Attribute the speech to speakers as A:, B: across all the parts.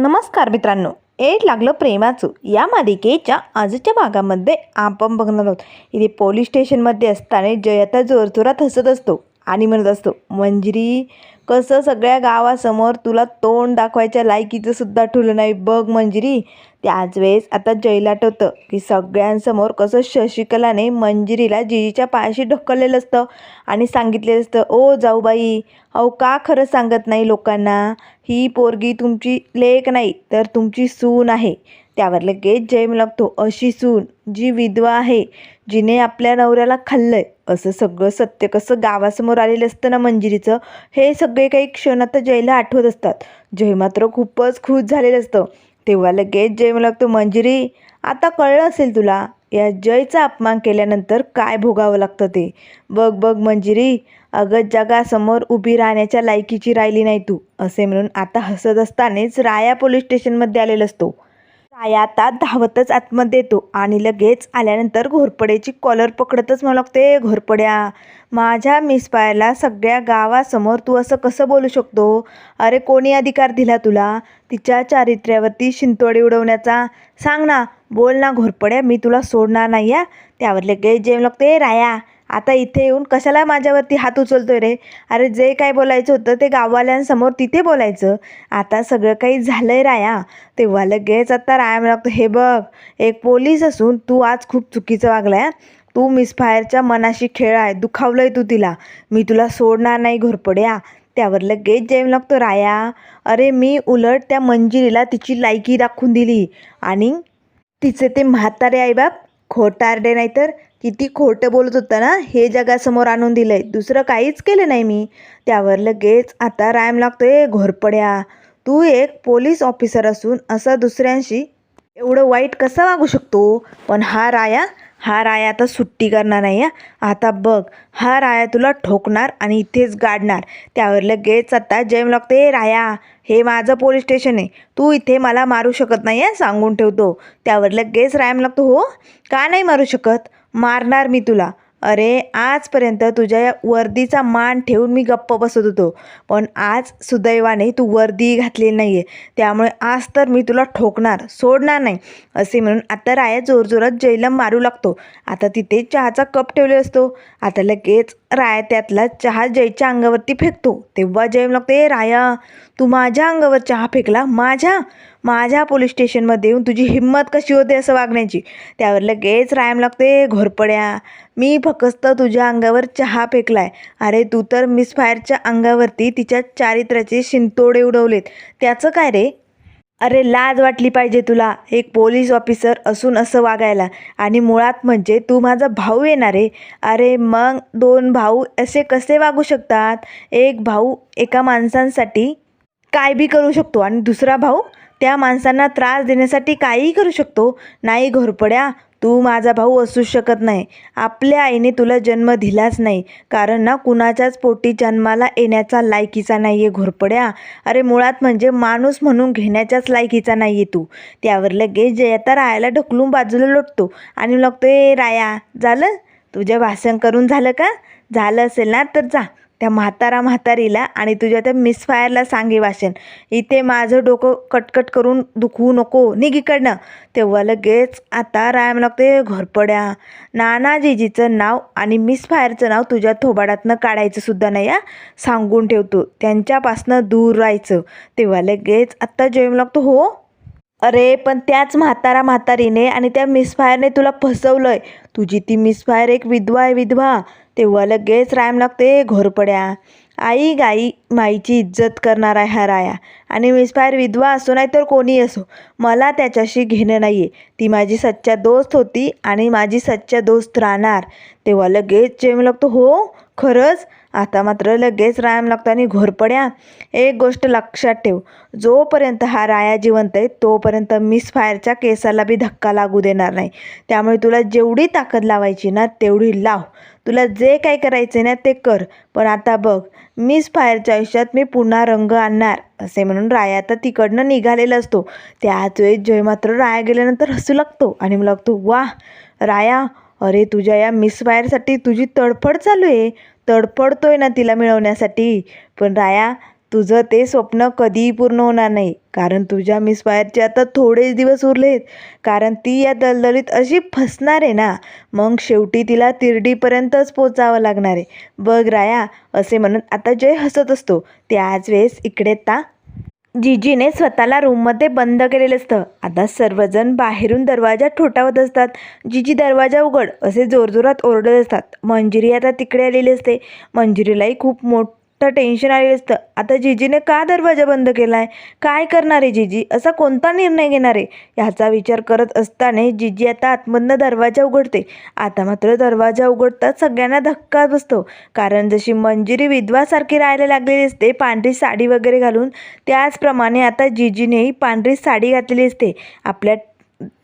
A: नमस्कार मित्रांनो. एड लागलं प्रेमाचं. या मालिकेच्या आजच्या भागामध्ये आपण बघणार आहोत. इथे पोलीस स्टेशनमध्ये असताना जयता जोरजोरात हसत असतो. आणि म्हणत असतो मंजिरी कसं सगळ्या गावासमोर तुला तोंड दाखवायच्या लायकीचं सुद्धा ठुलं नाही. बघ मंजिरी त्याच वेळेस आता जयला होतं की सगळ्यांसमोर कसं शशिकलाने मंजिरीला जिजीच्या पायाशी ढकललेलं असतं आणि सांगितलेलं असतं ओ जाऊबाई अहो का खरं सांगत नाही लोकांना? ही पोरगी तुमची लेक नाही तर तुमची सून आहे. त्यावर लगेच जैम लागतो अशी सून जी विधवा आहे जिने आपल्या नवऱ्याला खाल्लंय. असं सगळं सत्य कसं गावासमोर आलेलं असतं ना मंजिरीचं हे सगळे काही क्षण आता जयला आठवत असतात. जय मात्र खूपच खुश झालेलं असतं. तेव्हा लगेच जय मला लागतो मंजिरी आता कळलं असेल तुला या जयचा अपमान केल्यानंतर काय भोगावं लागतं ते? बघ बघ मंजिरी अगं जगासमोर उभी राहण्याच्या लायकीची राहिली नाही तू असे म्हणून आता हसत असतानाच राया पोलीस स्टेशनमध्ये आलेला असतो. राया आता धावतच आतमध्ये येतो आणि लगेच आल्यानंतर घोरपड्याची कॉलर पकडतच मला लागते घोरपड्या माझ्या मिसपायला सगळ्या गावासमोर तू असं कसं बोलू शकतो? अरे कोणी अधिकार दिला तुला? तिच्या चारित्र्यावरती शिंतोडे उडवण्याचा? सांग ना बोल ना घोरपड्या मी तुला सोडणार नाही या त्यावर लगेच जेम लागते राया आता इथे येऊन कशाला माझ्यावरती हात उचलतोय रे? अरे जे काय बोलायचं होतं ते गाववाल्यांसमोर तिथे बोलायचं. आता सगळं काही झालंय राया. तेव्हा लगेच आता राया मला हे बघ एक पोलीस असून तू आज खूप चुकीचं वागलाय तू मिसफायरच्या मनाशी खेळ आहे दुखावलंय तू तिला. मी तुला सोडणार नाही घोरपड्या त्यावर लगेच जेम लागतो राया. अरे मी उलट त्या मंजिरीला तिची लायकी दाखवून दिली आणि तिचे ते म्हातारे आईबाप खोटारडे नाही तर किती खोटं बोलत होता ना? हे जगासमोर आणून दिलं आहे दुसरं काहीच केलं नाही मी. त्यावर लगेच आता रायम लागतोय घोरपड्या. तू एक पोलीस ऑफिसर असून असं दुसऱ्यांशी एवढं वाईट कसं वागू शकतो? पण हा राया हा राया आता सुट्टी करणार नाही आता बघ हा राया तुला ठोकणार आणि इथेच गाडणार. त्यावर लगेच आता जैम लागतो ए राया. हे माझं पोलीस स्टेशन आहे. तू इथे मला मारू शकत नाही आहे सांगून ठेवतो. त्यावर लगेच रायम लागतो हो. का नाही मारू शकत? मारणार मी तुला. अरे आजपर्यंत तुझ्या या वर्दीचा मान ठेवून मी गप्प बसत होतो. पण आज सुदैवाने तू वर्दी घातलेली नाही आहे त्यामुळे आज तर मी तुला ठोकणार सोडणार नाही असे म्हणून आता राया जोरजोरात जैलम मारू लागतो. आता तिथे चहाचा कप ठेवले असतो. आता लगेच राया त्यातला चहा जयच्या अंगावरती फेकतो. तेव्हा जय ए राया तू माझ्या अंगावर चहा फेकला? माझ्या? माझ्या पोलीस स्टेशनमध्ये येऊन तुझी हिंमत कशी होते असं वागण्याची? त्यावर लगेच रायम लागते घोरपड्या. मी फक्त तुझ्या अंगावर चहा फेकलाय. अरे तू तर मिस फायरच्या अंगावरती तिच्या चारित्र्याचे शिंतोडे उडवलेत. त्याचं काय रे? अरे लाज वाटली पाहिजे तुला. एक पोलीस ऑफिसर असून असं वागायला. आणि मुळात म्हणजे तू माझा भाऊ येणार आहे. अरे मग दोन भाऊ असे कसे वागू शकतात? एक भाऊ एका माणसांसाठी काय बी करू शकतो आणि दुसरा भाऊ त्या माणसांना त्रास देण्यासाठी काहीही करू शकतो. नाही घोरपड्या तू माझा भाऊ असूच शकत नाही. आपल्या आईने तुला जन्म दिलाच नाही. कारण ना कुणाच्याच पोटी जन्माला येण्याचा लायकीचा नाही आहे घोरपड्या. अरे मुळात म्हणजे माणूस म्हणून घेण्याच्याच लायकीचा नाही आहे तू. त्यावर लगेच जयता रायाला ढकलून बाजूला लोटतो आणि लागतो ए राया झालं? तुझ्या भाषण करून झालं का? झालं असेल ना तर जा. त्या म्हातारा म्हातारीला आणि तुझ्या त्या मिसफायरला सांगे वाशन. इथे माझं डोकं कटकट करून दुखवू नको निघ इकडनं. तेव्हा लगेच आता रायम लागते घरपड्या नानाजीजीचं नाव आणि मिसफायरचं नाव तुझ्या थोबाडातनं काढायचं सुद्धा नाही या सांगून ठेवतो. त्यांच्यापासनं दूर राहायचं. तेव्हा लगेच आत्ता जेवण लागतो हो? अरे पण त्याच म्हातारा म्हातारीने आणि त्या मिसफायरने तुला फसवलंय. तुझी ती मिसफायर एक विधवा आहे विधवा. तेव्हा लगेच रायम लागते घोरपड्या आई गाई माईची इज्जत करणार आहे हा राया. आणि मिसफायर विधवा असो नाही तर कोणी असो मला त्याच्याशी घेणं नाही आहे ती माझी सच्चा दोस्त होती आणि माझी सच्चा दोस्त राहणार. तेव्हा लगेच जेम लागतो. हो खरंच? आता मात्र लगेच रायम लागतो आणि घोरपड्या. एक गोष्ट लक्षात ठेव. जोपर्यंत हा राया जिवंत आहे तोपर्यंत मिस फायरच्या केसाला बी धक्का लागू देणार नाही. त्यामुळे तुला जेवढी ताकद लावायची ना तेवढी लाव. तुला जे काय करायचं ना ते कर. पण आता बघ मिस फायरच्या आयुष्यात मी पुन्हा रंग आणणार असे म्हणून राया आता तिकडनं निघालेला असतो. त्याच वेळेस जय मात्र राया गेल्यानंतर हसू लागतो आणि मला लागतो वा राया अरे तुझ्या या मिसफायरसाठी तुझी तडफड चालू आहे. तडफडतोय ना तिला मिळवण्यासाठी. पण राया तुझं ते स्वप्न कधीही पूर्ण होणार नाही. कारण तुझ्या मिस फायरचे आता थोडेच दिवस उरलेत. कारण ती या दलदलीत अशी फसणार आहे ना. मग शेवटी तिला तिरडीपर्यंतच पोचावं लागणार आहे. बघ राया असे म्हणून आता जय हसत असतो. त्याच वेळेस इकडे ता जिजीने स्वतःला रूममध्ये बंद केलेलं असतं. आता सर्वजण बाहेरून दरवाजा ठोठावत असतात. जिजी दरवाजा उघड असे जोरजोरात ओरडत असतात. मंजिरी आता तिकडे आलेली असते. मंजिरीलाही खूप मोठ टेन्शन आलेलं असतं. आता जिजीने का दरवाजा बंद केला आहे काय करणार आहे जिजी? असा कोणता निर्णय घेणार आहे? ह्याचा विचार करत असताना जिजी आता आतमधनं दरवाजा उघडते. आता मात्र दरवाजा उघडताच सगळ्यांना धक्का बसतो. कारण जशी मंजिरी विधवासारखी राहायला लागलेली असते पांढरी साडी वगैरे घालून त्याचप्रमाणे आता जिजीनेही पांढरी साडी घातलेली असते. आपल्या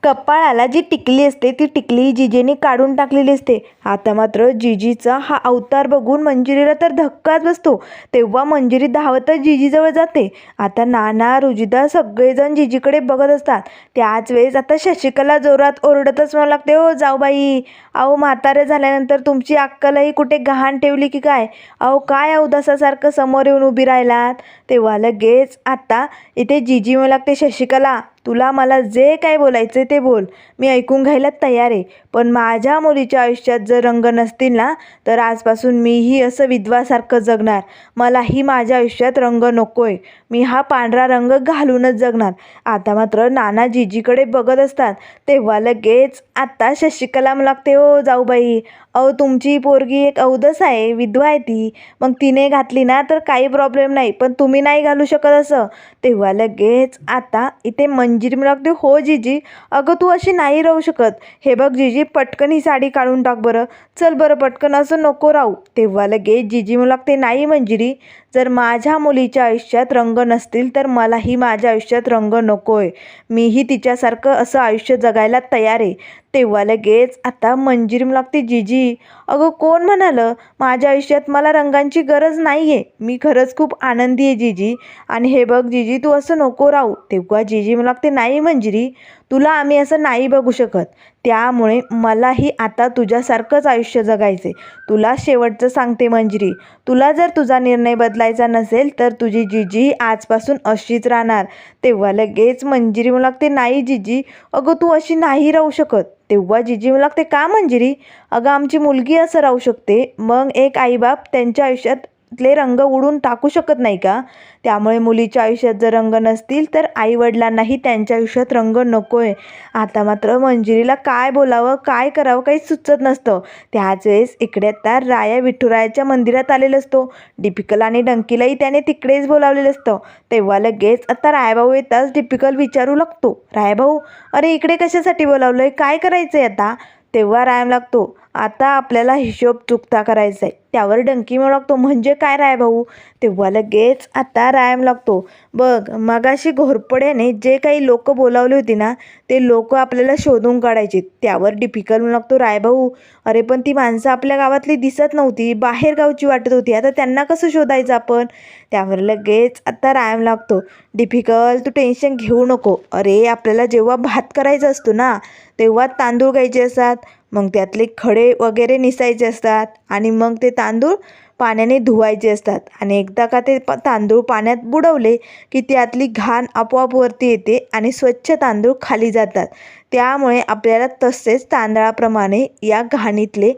A: कपाळाला जी टिकली असते ती टिकली जिजीने काढून टाकलेली असते. आता मात्र जिजीचा हा अवतार बघून मंजिरीला तर धक्काच बसतो. तेव्हा मंजिरी धावतच जिजीजवळ जाते. आता नाना रुजिदा सगळेजण जिजीकडे बघत असतात. त्याच वेळेस आता शशिकला जोरात ओरडतच म्हणू लागते हो जाऊ बाई. अहो म्हातारे झाल्यानंतर तुमची अक्कलही कुठे गहाण ठेवली की काय? अहो काय अवदासासारखं समोर येऊन उभी राहिलात? तेव्हा लगेच आता इथे जिजी म्हणू लागते शशिकला तुला मला जे काय बोलायचं ते ते बोल. मी ऐकून घ्यायला तयार आहे. पण माझ्या मुलीच्या आयुष्यात जर रंग नसतील ना तर आजपासून मीही असं विधवासारखं जगणार. मलाही माझ्या आयुष्यात रंग नको आहे मी हा पांढरा रंग घालूनच जगणार. आता मात्र नाना जीजीकडे बघत असतात. तेव्हा लगेच आता शशिकला मला लागते हो जाऊबाई. अहो तुमची पोरगी एक अवदस आहे विधवा आहे ती. मग तिने घातली ना तर काही प्रॉब्लेम नाही. पण तुम्ही नाही घालू शकत असं. तेव्हा लगेच आता इथे मंजिरी मला लागते हो जिजी. अगं तू अशी नाही राहू शकत. हे बघ जिजी पटकन ही साडी काढून टाक बरं. चल बरं पटकन असं नको राहू. तेव्हा लगेच जिजी मला लागते नाही मंजिरी. जर माझ्या मुलीच्या आयुष्यात रंग नसतील तर मलाही माझ्या आयुष्यात रंग नको आहे मीही तिच्यासारखं असं आयुष्य जगायला तयार आहे. तेव्हा लगेच आता मंजिरी मला लागते जिजी. अगं कोण म्हणालं? माझ्या आयुष्यात मला रंगांची गरज नाही आहे मी खरंच खूप आनंदी आहे जिजी. आणि हे बघ जिजी तू असं नको राहू. तेव्हा जिजी मला लागते नाही मंजिरी तुला आम्ही असं नाही बघू शकत. त्यामुळे मलाही आता तुझ्यासारखंच आयुष्य जगायचे तुला शेवटचं सांगते मंजिरी. तुला जर तुझा निर्णय बदलायचा नसेल तर तुझी जिजी आजपासून अशीच राहणार. तेव्हा लगेच मंजिरी मला लागते नाही जिजी अगं तू अशी नाही राहू शकत. तेव्हा जिजी मला लागते का मंजिरी? अगं आमची मुलगी असं राहू शकते. मग एक आईबाप त्यांच्या आयुष्यात ले रंग उडून टाकू शकत नाही का? त्यामुळे मुलीच्या आयुष्यात जर रंग नसतील तर आईवडिलांनाही त्यांच्या आयुष्यात रंग नको आहे आता मात्र मंजिरीला काय बोलावं काय करावं काही सुचत नसतं. त्याच वेळेस इकडे आता राया विठुरायाच्या मंदिरात आलेला असतो. डिपिकल आणि डंकीलाही त्याने तिकडेच बोलावलेलं असतं. तेव्हा लगेच आता रायभाऊ येताच डिपिकल विचारू लागतो. रायभाऊ अरे इकडे कशासाठी बोलावलं आहे काय करायचं आहे आता? तेव्हा रायम लागतो आता आपल्याला हिशोब चुकता करायचा आहे त्यावर डंकी मिळू लागतो म्हणजे काय राय भाऊ? तेव्हा लगेच आता रायम लागतो बघ मगाशी घोरपड्याने जे काही लोक बोलावली होती ना ते लोक आपल्याला शोधून काढायचे त्यावर डिफिकल्ट म्हणू लागतो रायभाऊ अरे पण ती माणसं आपल्या गावातली दिसत नव्हती. बाहेर गावची वाटत होती. आता त्यांना कसं शोधायचं आपण? त्यावर लगेच आता रायम लागतो डिफिकल्ट तू टेन्शन घेऊ नको. अरे आपल्याला जेव्हा भात करायचा असतो ना तेव्हा तांदूळ घ्यायचे असतात. मग त्यातले खडे वगैरे निसायचे असतात आणि मग ते तांदूळ पाण्याने धुवायचे असतात. आणि एकदा का ते प तांदूळ पाण्यात बुडवले की त्यातली घाण आपोआप वरती येते आणि स्वच्छ तांदूळ खाली जातात. त्यामुळे आपल्याला तसेच तांदळाप्रमाणे या घाणीतले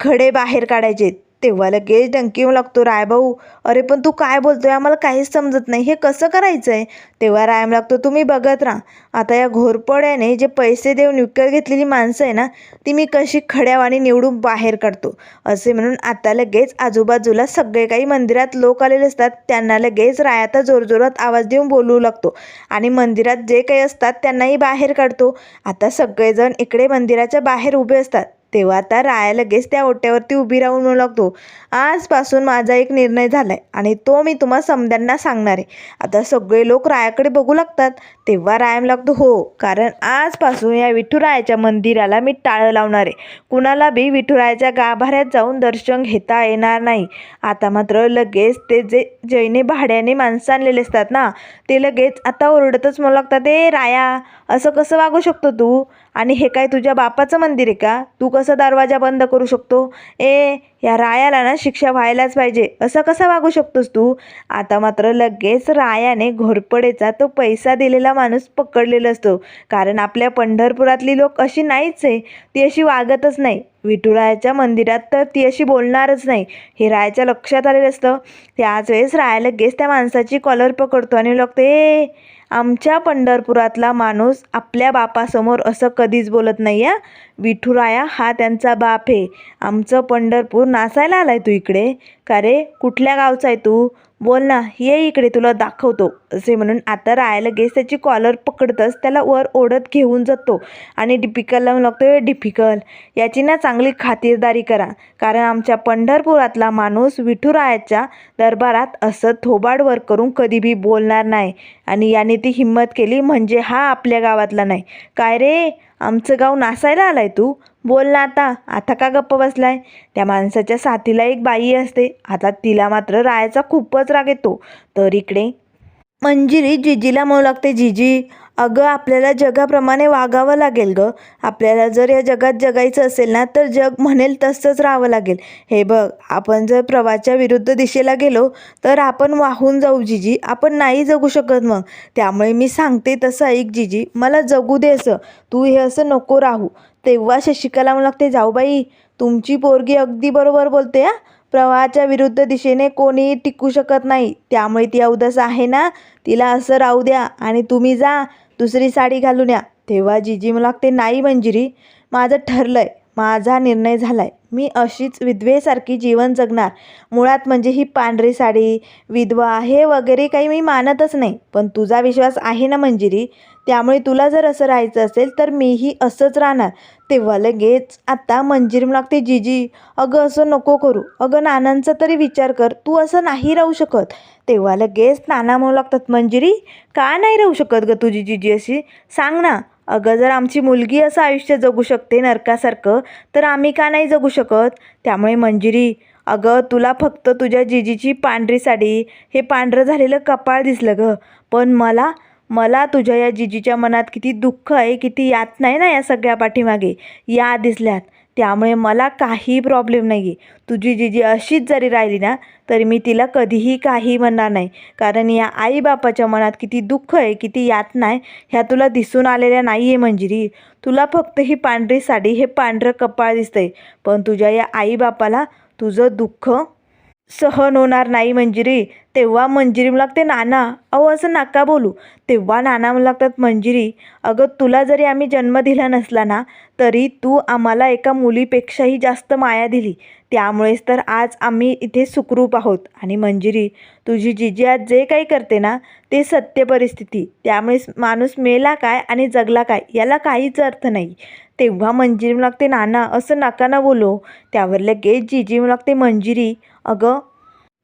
A: खडे बाहेर काढायचे तेव्हा लगेच डंकी लागतो लागतो रायभाऊ अरे पण तू काय बोलतोय? आम्हाला काहीच समजत नाही. हे कसं करायचं आहे तेव्हा रायम लागतो तुम्ही बघत राहा. आता या घोरपड्याने जे पैसे देऊन विकत घेतलेली माणसं आहे ना ती मी कशी खड्यावाणी निवडून बाहेर काढतो? असे म्हणून आता लगेच आजूबाजूला सगळे काही मंदिरात लोक आलेले असतात. त्यांना लगेच राय आता जोरजोरात आवाज देऊन बोलवू लागतो आणि मंदिरात जे काही असतात त्यांनाही बाहेर काढतो. आता सगळेजण इकडे मंदिराच्या बाहेर उभे असतात. तेव्हा आता राया लगेच त्या ओट्यावरती उभी राहून म्हणू लागतो आजपासून माझा एक निर्णय झाला आहे आणि तो मी तुम्हा समद्यांना सांगणार. आहे आता सगळे लोक रायाकडे बघू लागतात. तेव्हा रायम लागतो हो कारण आजपासून या विठुरायाच्या मंदिराला मी टाळं लावणार. आहे कुणाला बी विठुरायाच्या गाभाऱ्यात जाऊन दर्शन घेता येणार नाही. आता मात्र लगेच ते जे जैने भाड्याने माणसं आणलेले असतात ना ते लगेच आता ओरडतच म्हणू लागतात ए राया असं कसं वागू शकतो तू? आणि हे काय तुझ्या बापाचं मंदिर आहे का? तू कसं कसा दरवाजा बंद करू शकतो? ए या रायाला ना शिक्षा व्हायलाच पाहिजे. असं कसं वागू शकतोस तू? आता मात्र लगेच रायाने घोरपडेचा तो पैसा दिलेला माणूस पकडलेला असतो. कारण आपल्या पंढरपुरातली लोक अशी नाहीच आहे. ती अशी वागतच नाही. विठुरायाच्या मंदिरात तर ती अशी बोलणारच नाही. हे रायाच्या लक्षात आलेलं असतं. त्याच वेळेस राया लगेच त्या माणसाची कॉलर पकडतो आणि लागते ए आमच्या पंढरपुरातला माणूस आपल्या बापासमोर असं कधीच बोलत नाही या विठुराया हा त्यांचा बाप आहे. आमचं पंढरपूर नाचायला आहे तू इकडे. का रे? कुठल्या गावचा आहे तू? बोल ना ये इकडे तुला दाखवतो. असे म्हणून आता राया लगेच त्याची कॉलर पकडतच त्याला वर ओढत घेऊन जातो. आणि डिपिकलला लागतो डिफिकल याची ना चांगली खातिरदारी करा. कारण आमच्या पंढरपुरातला माणूस विठुरायाच्या दरबारात असं थोबाड वर करून कधी बी बोलणार नाही. आणि याने ती हिंमत केली म्हणजे हा आपल्या गावातला नाही. काय रे? आमचं गाव नासायला आलाय तू. बोल ना आता. आता का गप्प बसलाय? त्या माणसाच्या साथीला एक बाई असते. आता तिला मात्र रायाचा खूपच राग येतो. तर इकडे मंजिरी जिजीला म्हणू लागते जिजी अगं आपल्याला जगाप्रमाणे वागावं लागेल गं. आपल्याला जर या जगात जगायचं असेल ना तर जग म्हणेल तसंच राहावं लागेल. हे बघ आपण जर प्रवाच्या विरुद्ध दिशेला गेलो तर आपण वाहून जाऊ जिजी. आपण नाही जगू शकत मग. त्यामुळे मी सांगते तसं ऐक जिजी. मला जगू दे असं. तू हे असं नको राहू. तेव्हा शशिकला म्हणू लागते जाऊ बाई तुमची पोरगी अगदी बरोबर बोलते हा? प्रवाहाच्या विरुद्ध दिशेने कोणीही टिकू शकत नाही. त्यामुळे ती अवदस आहे ना? तिला असं राहू द्या आणि तुम्ही जा. दुसरी साडी घालून या. तेव्हा जिजी मला लागते नाही मंजिरी माझं ठरलं आहे माझा निर्णय झाला आहे मी अशीच विधवेसारखी जीवन जगणार. मुळात म्हणजे ही पांढरी साडी विधवा हे वगैरे काही मी मानतच नाही. पण तुझा विश्वास आहे ना मंजिरी? त्यामुळे तुला जर असं राहायचं असेल तर मीही असंच राहणार. तेव्हा लगेच आत्ता मंजिरी लागते जिजी अगं असं नको करू. अगं नानांचा तरी विचार कर तू असं नाही राहू शकत. तेव्हा लगेच नाना म्हणू लागतात मंजिरी का नाही राहू शकत ग तुझी जिजी अशी? सांग ना. अगं जर आमची मुलगी असं आयुष्य जगू शकते नरकासारखं तर आम्ही का नाही जगू शकत? त्यामुळे मंजिरी अगं तुला फक्त तुझ्या जिजीची पांढरी साडी हे पांढरं झालेलं कपाळ दिसलं गं. पण मला मला तुझ्या या जिजीच्या मनात किती दुःख आहे किती यातना आहे ना या सगळ्या पाठीमागे. या दिसल्यात. त्यामुळे मला काही प्रॉब्लेम नाही आहे तुझी जिजी अशीच जरी राहिली ना तरी मी तिला कधीही काही म्हणणार नाही. कारण या आईबापाच्या मनात किती दुःख आहे किती यातना आहे ह्या तुला दिसून आलेल्या नाही आहे मंजिरी. तुला फक्त ही पांढरी साडी हे पांढरं कपाळ दिसतंय. पण तुझ्या या आईबापाला तुझं दुःख सहन होणार नाही मंजिरी. तेव्हा मंजिरी मला लागते नाना अहो असं नका बोलू. तेव्हा नाना मला लागतात मंजिरी अगं तुला जरी आम्ही जन्म दिला नसला ना तरी तू आम्हाला एका मुलीपेक्षाही जास्त माया दिली. त्यामुळेच तर आज आम्ही इथे सुखरूप आहोत. आणि मंजिरी तुझी जिजी आज जे काही करते ना ते सत्य परिस्थिती. त्यामुळेच माणूस मेला काय आणि जगला काय याला काहीच अर्थ नाही. तेव्हा मंजिरी लागते नाना असं नका ना बोलो. त्यावर लगेच जिजी लागते मंजिरी अगं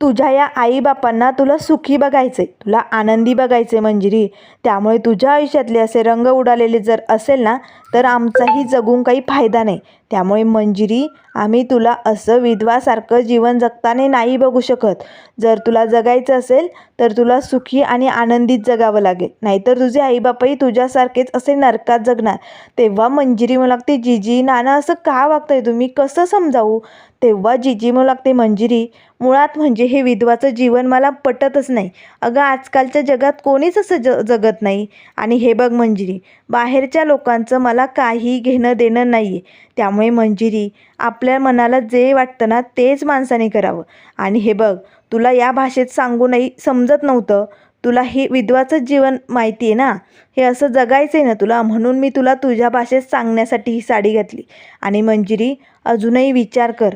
A: तुझ्या या आईबापांना तुला सुखी बघायचे तुला आनंदी बघायचे मंजिरी. त्यामुळे तुझ्या आयुष्यातले असे रंग उडालेले जर असेल ना तर आमचाही जगून काही फायदा नाही. त्यामुळे मंजिरी आम्ही तुला असं विधवासारखं जीवन जगताना नाही बघू शकत. जर तुला जगायचं असेल तर तुला सुखी आणि आनंदीत जगावं लागेल. नाहीतर तुझे आईबापही तुझ्यासारखेच असे नरकात जगणार. तेव्हा मंजिरी मला लागते जिजी नाना असं का वागताय तुम्ही? कसं समजावू? तेव्हा जिजी लागते मंजिरी मुळात म्हणजे हे विधवाचं जीवन मला पटतच नाही. अगं आजकालच्या जगात कोणीच असं ज जगत नाही. आणि हे बघ मंजिरी बाहेरच्या लोकांचं मला काही घेणं देणं नाही आहे त्यामुळे मंजिरी आपल्या मनाला जे वाटतं ना तेच माणसाने करावं. आणि हे बघ तुला या भाषेत सांगूनही समजत नव्हतं. तुला हे विधवाचं जीवन माहिती आहे ना? हे असं जगायचं आहे ना तुला? म्हणून मी तुला तुझ्या भाषेत सांगण्यासाठी ही साडी घातली. आणि मंजिरी अजूनही विचार कर.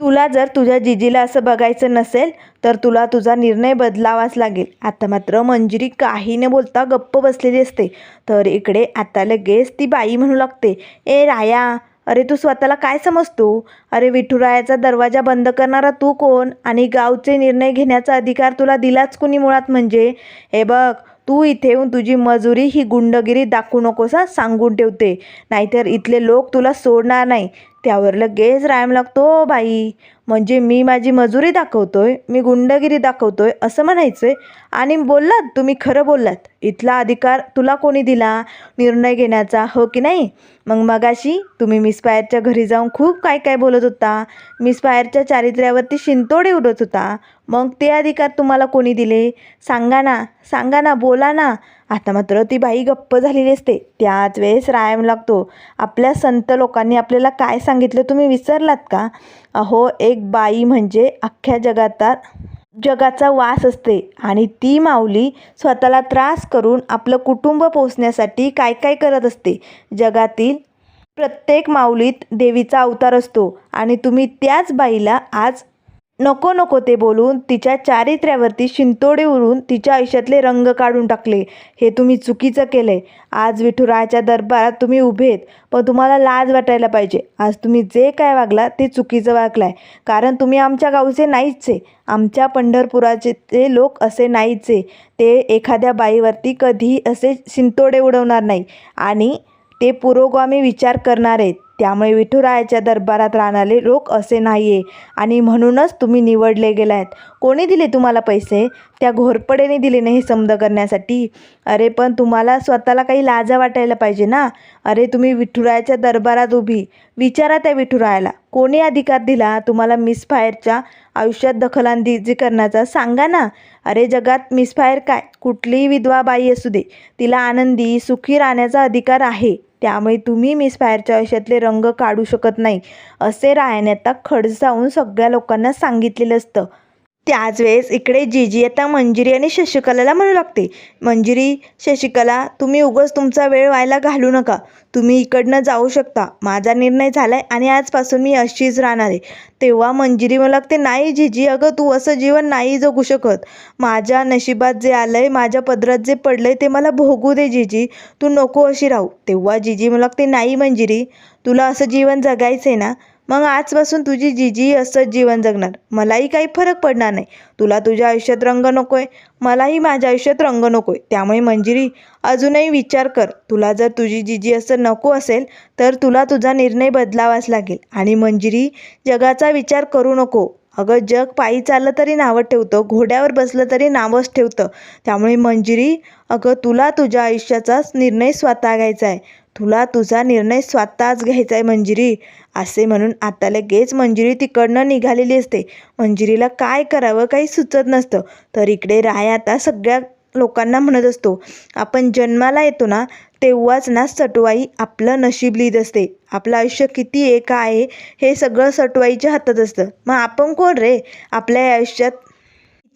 A: तुला जर तुझ्या जिजीला असं बघायचं नसेल तर तुला तुझा निर्णय बदलावाच लागेल. आता मात्र मंजिरी काही न बोलता गप्प बसलेली असते. तर इकडे आता लगेच ती बाई म्हणू लागते ए राया अरे तू स्वतःला काय समजतो? अरे विठुरायाचा दरवाजा बंद करणारा तू कोण? आणि गावचे निर्णय घेण्याचा अधिकार तुला दिलाच कुणी मुळात म्हणजे? हे बघ तू इथे येऊन तुझी मजुरी ही गुंडगिरी दाखवू नकोस सांगून ठेवते. नाहीतर इथले लोक तुला सोडणार नाही. त्यावर लगेच रायम लागतो "ओ बाई म्हणजे मी माझी मजुरी दाखवतोय मी गुंडगिरी दाखवतोय असं म्हणायचं आहे आणि बोललात तुम्ही खरं बोललात. इथला अधिकार तुला कोणी दिला? निर्णय घेण्याचा हो की नाही? मग मगाशी तुम्ही मिस फायरच्या घरी जाऊन खूप काय काय बोलत होता. मिस फायरच्या चारित्र्यावरती शिंतोडे उडत होता. मग ते अधिकार तुम्हाला कोणी दिले? सांगा ना सांगा ना बोला ना. आता मात्र ती बाई गप्प झालेली असते. त्याच वेळेस रायम लागतो. आपल्या संत लोकांनी आपल्याला काय सांगितलं तुम्ही विसरलात का? अहो एक बाई म्हणजे अख्ख्या जगातात जगाचा वास असते आणि ती माऊली स्वतःला त्रास करून आपलं कुटुंब पोचण्यासाठी काय काय करत असते. जगातील प्रत्येक माऊलीत देवीचा अवतार असतो आणि तुम्ही त्याच बाईला आज नको नको ते बोलून तिच्या चारित्र्यावरती शिंतोडे उडून तिच्या आयुष्यातले रंग काढून टाकले. हे तुम्ही चुकीचं केलं आहे आज विठुरायाच्या दरबारात तुम्ही उभे आहेत पण तुम्हाला लाज वाटायला पाहिजे. आज तुम्ही जे काय वागला ते चुकीचं वागलं आहे कारण तुम्ही आमच्या गावचे नाहीच आहे आमच्या पंढरपुराचे ते लोक असे नाहीच. आहे ते एखाद्या बाईवरती कधीही असे शिंतोडे उडवणार नाही. आणि ते पुरोगामी विचार करणार आहेत. त्यामुळे विठुरायाच्या दरबारात राहणारे लोक असे नाही आहे आणि म्हणूनच तुम्ही निवडले गेला आहेत कोणी दिले तुम्हाला पैसे? त्या घोरपडेने दिले नाही हे करण्यासाठी. अरे पण तुम्हाला स्वतःला काही लाजा वाटायला पाहिजे ना? अरे तुम्ही विठुरायाच्या दरबारात उभी. विचारा त्या विठुरायाला. कोणी अधिकार दिला? तुम्हाला मिसफायरच्या आयुष्यात दखलांदाजी करण्याचा सांगा ना. अरे जगात मिसफायर काय? कुठलीही विधवा बाई असू दे. तिला आनंदी सुखी राहण्याचा अधिकार आहे. त्यामुळे तुम्ही मिसफायरच्या आयुष्यातले रंग काढू शकत नाही असे रायाने आता खडसावून सगळ्या लोकांना सांगितलेलं असतं. त्याच वेळेस इकडे जीजी आता मंजिरी आणि शशिकलाला म्हणू लागते. मंजिरी शशिकला तुम्ही उगाच तुमचा वेळ व्हायला घालू नका. तुम्ही इकडनं जाऊ शकता. माझा निर्णय झाला आहे आणि आजपासून मी अशीच राहणार आहे. तेव्हा मंजिरी मला लागते नाही जीजी अगं तू असं जीवन नाही जगू शकत. माझ्या नशिबात जे आलं आहे माझ्या पदरात जे पडलं आहे ते मला भोगू दे जीजी. तू नको अशी राहू. तेव्हा जीजी मला लागते नाही मंजिरी तुला असं जीवन जगायचं आहे ना मग आजपासून तुझी जिजी असंच जीवन जगणार. मलाही काही फरक पडणार नाही. तुला तुझ्या आयुष्यात रंग नको आहे मलाही माझ्या आयुष्यात रंग नको आहे त्यामुळे मंजिरी अजूनही विचार कर. तुला जर तुझी जिजी असं नको असेल तर तुला तुझा निर्णय बदलावाच लागेल. आणि मंजिरी जगाचा विचार करू नको. अगं जग पायी चाललं तरी नावं ठेवतं घोड्यावर बसलं तरी नावंच ठेवतं. त्यामुळे मंजिरी अगं तुला तुझ्या आयुष्याचाच निर्णय स्वतः घ्यायचा आहे. तुला तुझा निर्णय स्वतःच घ्यायचा आहे मंजिरी. असे म्हणून आता लगेच मंजिरी तिकडनं निघालेली असते. मंजिरीला काय करावं काही सुचत नसतं. तर इकडे राय आता सगळ्या लोकांना म्हणत असतो आपण जन्माला येतो ना तेव्हाच ना सटवाई आपलं नशीब लिहित असते. आपलं आयुष्य किती एक आहे हे सगळं सटवाईच्या हातात असतं. मग आपण कोण रे? आपल्या या आयुष्यात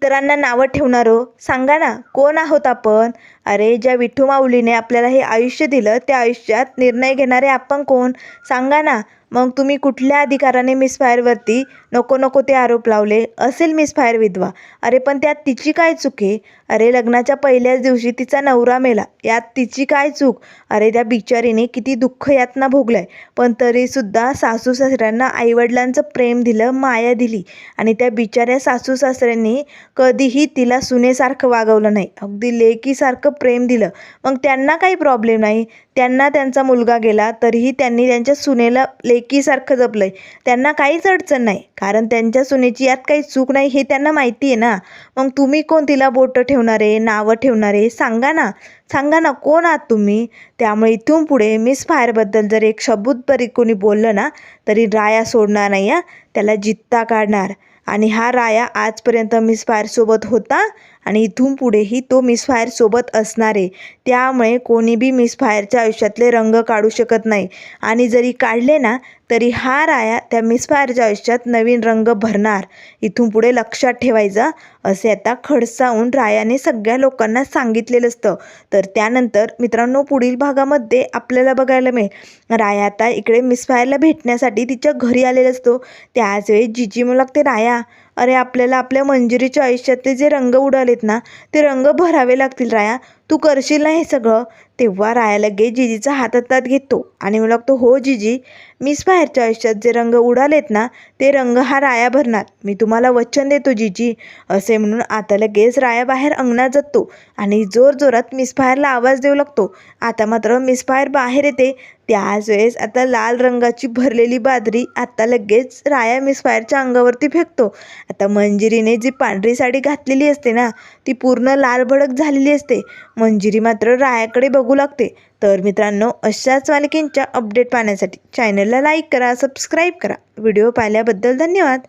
A: इतरांना नावं ठेवणारो हो? सांगा ना कोण आहोत आपण? अरे ज्या विठू माऊलीने आपल्याला हे आयुष्य दिलं त्या आयुष्यात निर्णय घेणारे आपण कोण? सांगा ना मग तुम्ही कुठल्या अधिकाराने मिसफायरवरती नको नको ते आरोप लावले? असेल मिसफायर विधवा. अरे पण त्यात तिची काय चूक आहे? अरे लग्नाच्या पहिल्याच दिवशी तिचा नवरा मेला. यात तिची काय चूक? अरे त्या बिचारीने किती दुःख यातना भोगलं पण तरीसुद्धा सासू सासऱ्यांना आईवडिलांचं प्रेम दिलं माया दिली. आणि त्या बिचाऱ्या सासू सासऱ्यांनी कधीही तिला सुनेसारखं वागवलं नाही. अगदी लेकीसारखं प्रेम दिलं. मग त्यांना काही प्रॉब्लेम नाही? त्यांना त्यांचा मुलगा गेला तरीही त्यांनी त्यांच्या सुनेला लेकीसारखं जपलं आहे त्यांना काहीच अडचण नाही. कारण त्यांच्या सुनेची यात काही चूक नाही हे त्यांना माहिती आहे ना. मग तुम्ही कोण तिला बोटं ठेवणारे नावं ठेवणारे? सांगा ना. सांगा ना कोण आहात तुम्ही? त्यामुळे इथून पुढे मिस फायरबद्दल जर एक शब्द कोणी बोललं ना तरी राया सोडणार नाही त्याला जित्ता काढणार. आणि हा राया आजपर्यंत मिस फायरसोबत होता. आणि इथून पुढेही तो मिस फायरसोबत असणार. आहे त्यामुळे कोणी बी मिस फायरच्या आयुष्यातले रंग काढू शकत नाही. आणि जरी काढले ना तरी हा राया त्या मिस फायरच्या आयुष्यात नवीन रंग भरणार. इथून पुढे लक्षात ठेवायचा असे आता खडसावून रायाने सगळ्या लोकांना सांगितलेलं असतं. तर त्यानंतर मित्रांनो पुढील भागामध्ये आपल्याला बघायला मिळेल. राया आता इकडे मिस फायरला भेटण्यासाठी तिच्या घरी आलेला असतो. त्याच वेळी जिजी मला लागते राया अरे आपल्याला आपल्या मंजिरीच्या आयुष्यातले जे रंग उडालेत ना ते रंग भरावे लागतील राया. तू करशील ना हे सगळं? तेव्हा राया लगे जिजीचा हात हातात घेतो आणि मला लागतो हो जिजी मीच बाहेरच्या आयुष्यात जे रंग उडालेत ना ते रंग हा राया भरणार. मी तुम्हाला वचन देतो जिजी. असे म्हणून आता लगेच राया बाहेर अंगणात जातो आणि जोरजोरात मिस बाहेरला आवाज देऊ लागतो. आता मात्र मिस बाहेर बाहेर येते त्याच वेळेस आता लाल रंगाची भरलेली बादरी आता लगेच राया मिस अंगावरती फेकतो. आता मंजिरीने जी पांढरी साडी घातलेली असते ना ती पूर्ण लाल भडक झालेली असते. मंजिरी मात्र रायाकडे बघू लागते. तर मित्रांनो अशाच मालिकेंच्या अपडेट पाहण्यासाठी चॅनलला लाईक करा सबस्क्राईब करा. व्हिडिओ पाहिल्याबद्दल धन्यवाद.